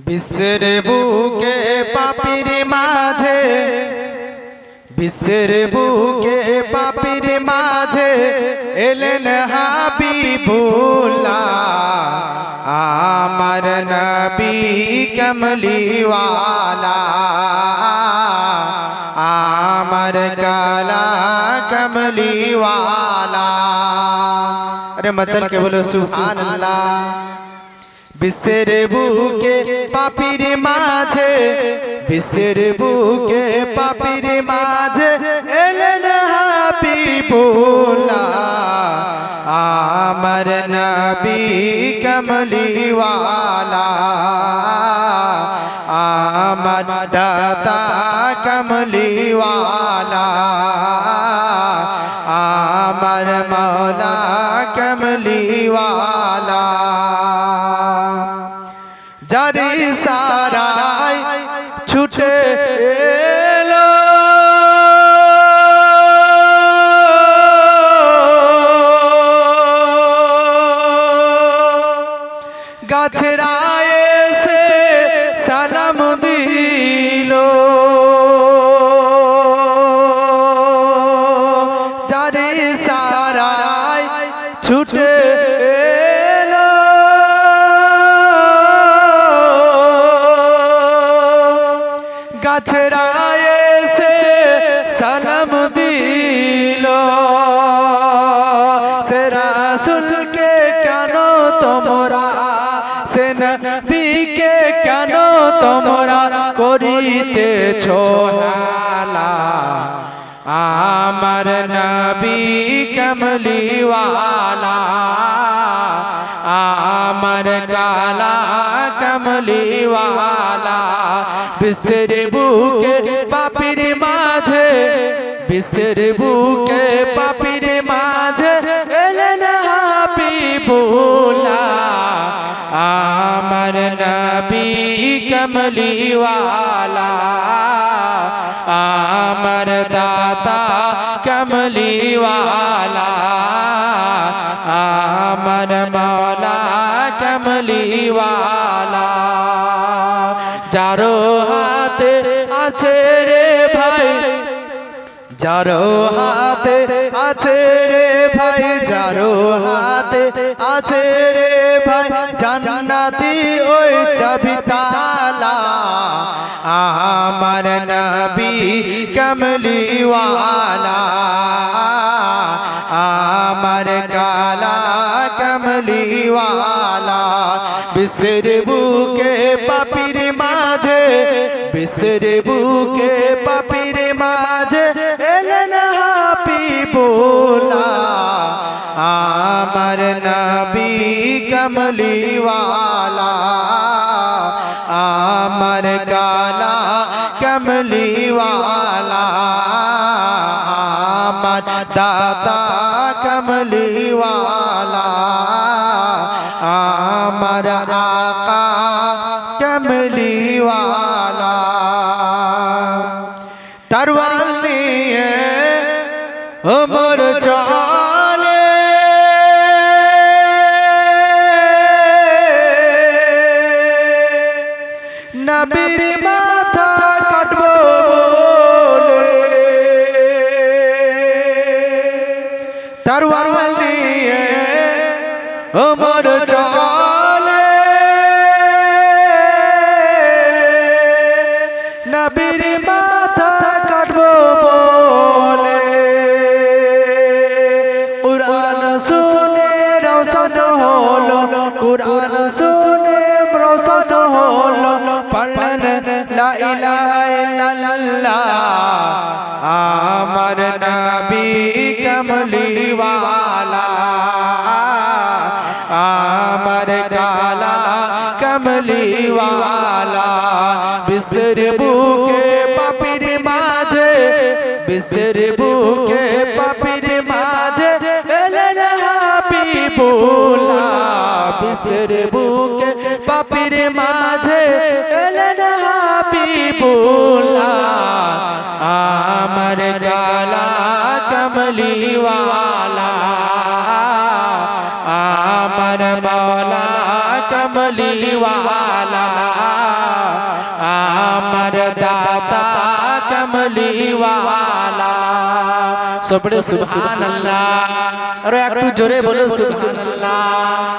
বিশ্বের বুকে পাপির মাঝে বিশ্বের বুকে পাপির মাঝে এলেন হাবিবুল্লাহ আমার নবী কমলিওয়ালা আমার কালা কমলিওয়ালা अरे मचल के बोलो सुभान अल्लाह বিশ্বের বুকে পাপির মাঝে, বিশ্বের বুকে পাপির মাঝে এলেন হাবিবুল্লাহ, আমার নবী কমলিওয়ালা, আমার দাদা কমলিওয়ালা, আমার মৌলা কমলিওয়ালা। জারি সারাই ছুটে এলো। গাছেরা গাছেরা এসে সালাম দিল। সেরা সুলকে কেন তোমরা, সে নবীকে কেন তোমরা করিতে ছোহালা আমার নবী কমলিওয়ালা? আমার কালা কমলিওয়ালা বিসর বুকে পাপির মাঝে বিসর বুকে পাপির মাঝে এলেন হাবিবুল্লাহ আমার নবী কমলিওয়ালা আমার দাতা কমলিওয়ালা আমার মৌলা কমলিওয়ালা। যারো হাতে আছে রে ভাই, যারো হাতে আছে রে ভাই, যারো হাতে আছে রে ভাই, জান্নাতি ওই চাবি তালা। আমার নবী কমলিওয়ালা, আমার কালা কমলিওয়ালা বিসর বুকে পাপির মাঝে বিসর বুকে পাপির মাঝে এলেন হাবিবুল্লাহ আমার নবী কমলিওয়ালা আমার কালা কমলিওয়ালা আমার দাদা কমলিওয়ালা আমার নিয়ে ওমর চলে। নবীর মাথা কাটবো তরওয়াল নিয়ে ওমর চলে। ইলাহা ইল্লাল্লাহ আমার নবী কমলিওয়ালা আমার কালা কমলিওয়ালা বিসর বুকে পাপির মাঝে বিসর বুকে পাপির মাঝে এলেন হাবিবুল্লাহ। বিসর বুকে পাপির মাঝে এলেন হাবিবুল্লাহ আমার কালা কমলিওয়ালা আমার মৌলা কমলিওয়ালা আমার দাতা কমলিওয়ালা। সবড়ে সুবহানাল্লাহ। আর একটু জোরে বলো সুবহানাল্লাহ।